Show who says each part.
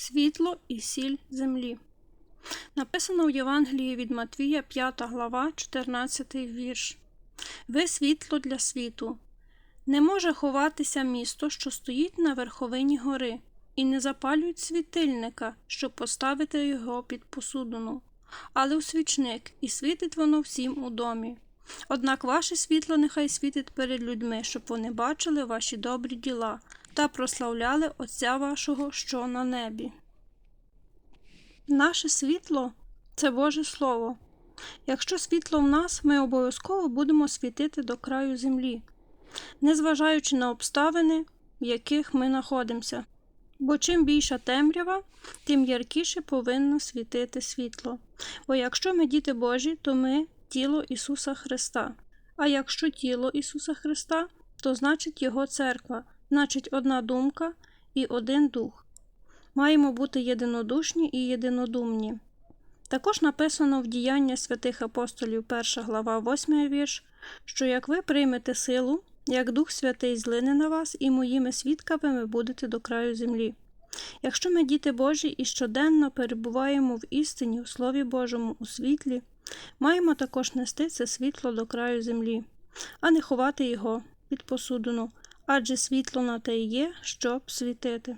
Speaker 1: Світло і сіль землі. Написано в Євангелії від Матвія, 5 глава, 14 вірш. Ви світло для світу. Не може ховатися місто, що стоїть на верховині гори, і не запалюють світильника, щоб поставити його під посудину, але у свічник, і світить воно всім у домі. Однак ваше світло нехай світить перед людьми, щоб вони бачили ваші добрі діла та прославляли Отця вашого, що на небі. Наше світло це Боже Слово. Якщо світло в нас, ми обов'язково будемо світити до краю землі, незважаючи на обставини, в яких ми знаходимося. Бо чим більша темрява, тим яркіше повинно світити світло. Бо якщо ми діти Божі, то ми тіло Ісуса Христа. А якщо тіло Ісуса Христа, то значить Його церква, значить одна думка і один дух. Маємо бути єдинодушні і єдинодумні. Також написано в діяння святих апостолів, 1 глава, 8 вірш, що як ви приймете силу, як Дух Святий злине на вас, і моїми свідками будете до краю землі. Якщо ми діти Божі і щоденно перебуваємо в істині, у Слові Божому, у світлі, маємо також нести це світло до краю землі, а не ховати його під посудину, адже світло на те є, щоб світити.